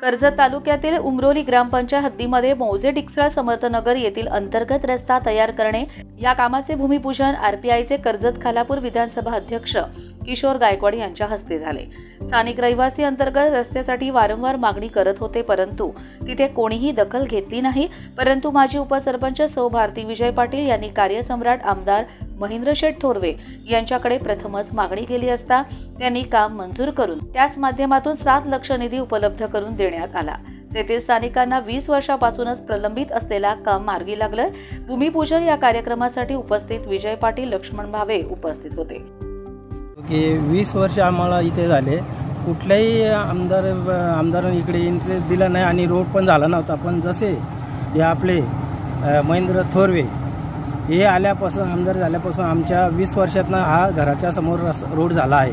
कर्जत तालुक्यातील उमरोली ग्रामपंचायत हद्दीमध्ये मौजे डिक्सळा समर्थनगर येथील अंतर्गत रस्ता तयार करणे या कामाचे भूमिपूजन आरपीआयचे कर्जत खालापूर विधानसभा अध्यक्ष किशोर गायकवाड यांच्या हस्ते झाले. स्थानिक रहिवासी अंतर्गत रस्त्यासाठी वारंवार मागणी करत होते परंतु तिथे कोणीही दखल घेतली नाही. परंतु माजी उपसरपंच सौ भारती विजय पाटील यांनी कार्यसम्राट आमदार महेंद्र शेठ थोरवे यांच्याकडे प्रथमच मागणी केली असता त्यांनी काम मंजूर करून त्याच माध्यमातून सात लक्ष निधी उपलब्ध करून देण्यात आला. तेथील स्थानिकांना वीस वर्षापासूनच प्रलंबित असलेला काम मार्गी लागलं. भूमिपूजन या कार्यक्रमासाठी उपस्थित विजय पाटील लक्ष्मण भावे उपस्थित होते. की वीस वर्ष आम्हाला इथे झाले. कुठल्याही आमदार आमदारांनी इकडे इंटरेस्ट दिला नाही आणि रोड पण झाला नव्हता. पण जसे हे आपले महेंद्र थोरवे हे आल्यापासून आमदार झाल्यापासून आमच्या वीस वर्षातनं हा घराच्या समोर रस- रोड झाला आहे.